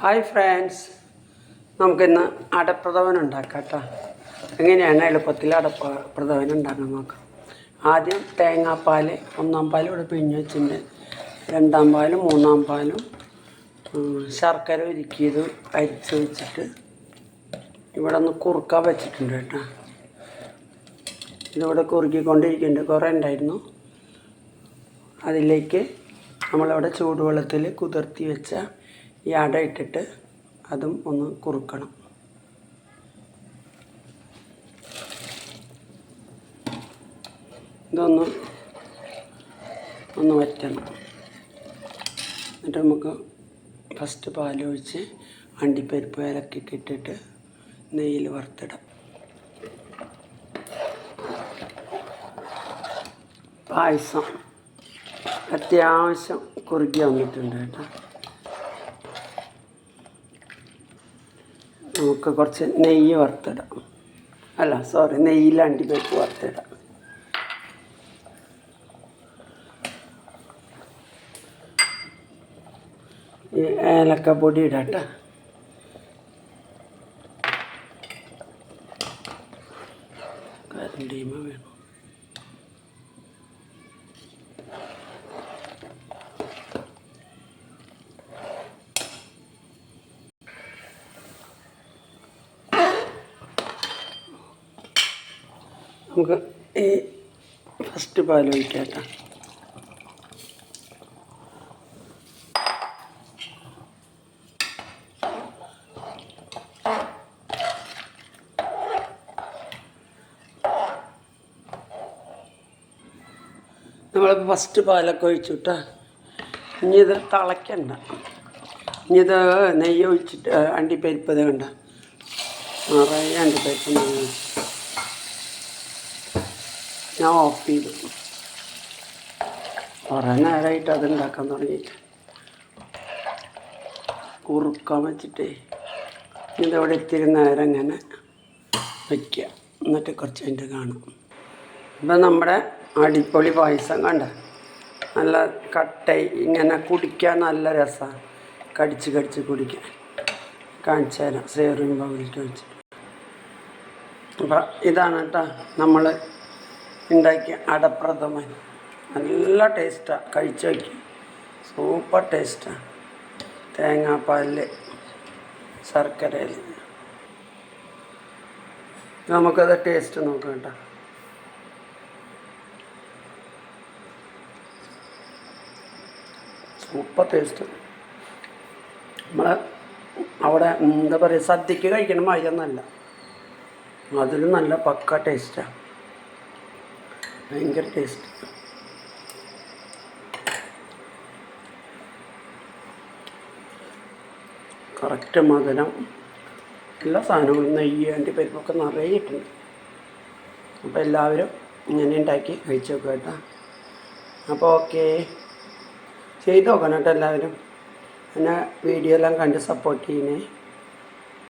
Hi friends നമുക്കിന്ന് അടപ്രഥമൻ ഉണ്ടാക്കാം കേട്ടോ എങ്ങനെയാണ് എളുപ്പത്തിൽ അടപ്പ ഉണ്ടാക്കാൻ നോക്കാം. ആദ്യം തേങ്ങാപ്പാൽ ഒന്നാം പാൽ ഇവിടെ പിഴിഞ്ഞ് വെച്ചിട്ടുണ്ട്. രണ്ടാം പാലും മൂന്നാം പാലും ശർക്കര ഒരുക്കിയത് അരിച്ച് വെച്ചിട്ട് ഇവിടെ ഒന്ന് കുറുക്കാൻ വെച്ചിട്ടുണ്ട് കേട്ടോ. ഇതിവിടെ കുറുക്കിക്കൊണ്ടിരിക്കുന്നുണ്ട് കുറേ ഉണ്ടായിരുന്നു. അതിലേക്ക് നമ്മളിവിടെ ചൂടുവെള്ളത്തിൽ കുതിർത്തി വെച്ച ഈ അട ഇട്ടിട്ട് അതും ഒന്ന് കുറുക്കണം. ഇതൊന്ന് ഒന്ന് വറ്റണം. എന്നിട്ട് നമുക്ക് ഫസ്റ്റ് പാലൊഴിച്ച് അണ്ടിപ്പരിപ്പ് ഇലക്കൊക്കെ ഇട്ടിട്ട് നെയ്യിൽ വറുത്തിടാം. പായസം അത്യാവശ്യം കുറുകി വന്നിട്ടുണ്ട് കേട്ടോ. നമുക്ക് കുറച്ച് നെയ്യ് വറുത്തിടാം. അല്ല സോറി നെയ്യിൽ അണ്ടിപ്പരിപ്പ് വറുത്തിടാം. ഏലക്ക പൊടി ഇടാം കേട്ടോ കരണ്ടീമ വേണം നമുക്ക് ഈ ഫസ്റ്റ് പാൽ ഒഴിക്കാം നമ്മളിപ്പോൾ ഫസ്റ്റ് പാലൊക്കെ ഒഴിച്ചു കേട്ടോ ഇനി ഇത് തിളയ്ക്കണ്ട ഇനി ഇത് നെയ്യ് ഒഴിച്ചിട്ട് അണ്ടിപ്പരിപ്പ് ഇത് കണ്ട? നിറയെ അണ്ടിപ്പരിപ്പ് ഞാൻ ഓഫ് ചെയ്തു കുറേ നേരമായിട്ട് അത് ഉണ്ടാക്കാൻ തുടങ്ങിയിട്ട്. കുറുക്കാൻ വെച്ചിട്ടേ. ഇതവിടെ ഇത്തിരി നേരം ഇങ്ങനെ വയ്ക്കുക എന്നിട്ട് കുറച്ച് കഴിഞ്ഞിട്ട് കാണും. ഇപ്പം നമ്മുടെ അടിപൊളി പായസം കണ്ട. നല്ല കട്ട ഇങ്ങനെ കുടിക്കാൻ നല്ല രസമാണ്. കടിച്ച് കടിച്ച് കുടിക്കാൻ. കാണിച്ചു തരാം. സേറിയും പകുതിക്ക് വെച്ചിട്ട് അപ്പം ഇതാണ് കേട്ടോ നമ്മൾ ഉണ്ടാക്കിയ അടപ്രഥമൻ. നല്ല ടേസ്റ്റാണ് കഴിച്ചു വയ്ക്കും സൂപ്പർ ടേസ്റ്റാണ് തേങ്ങാപ്പാലിൽ ശർക്കരയിൽ നമുക്കത് ടേസ്റ്റ് നോക്കാം കേട്ടോ. സൂപ്പർ ടേസ്റ്റ് നമ്മളെ അവിടെ എന്താ പറയുക സദ്യക്ക് കഴിക്കണ മാതിരിയൊന്നല്ല അതിലും നല്ല പക്ക ടേസ്റ്റാണ് ഭയങ്കര ടേസ്റ്റ് കറക്റ്റ് മധുരം. എല്ലാ സാധനങ്ങളും നെയ്യ് നിറയെ ഇട്ടുണ്ട്. അപ്പോൾ എല്ലാവരും ഇങ്ങനെ ഉണ്ടാക്കി കഴിച്ചു നോക്കുക കേട്ടോ. അപ്പോൾ ഓക്കെ ചെയ്ത് നോക്കണം കേട്ടോ എല്ലാവരും. എന്നെ വീഡിയോ എല്ലാം കണ്ട് സപ്പോർട്ട് ചെയ്യണേ.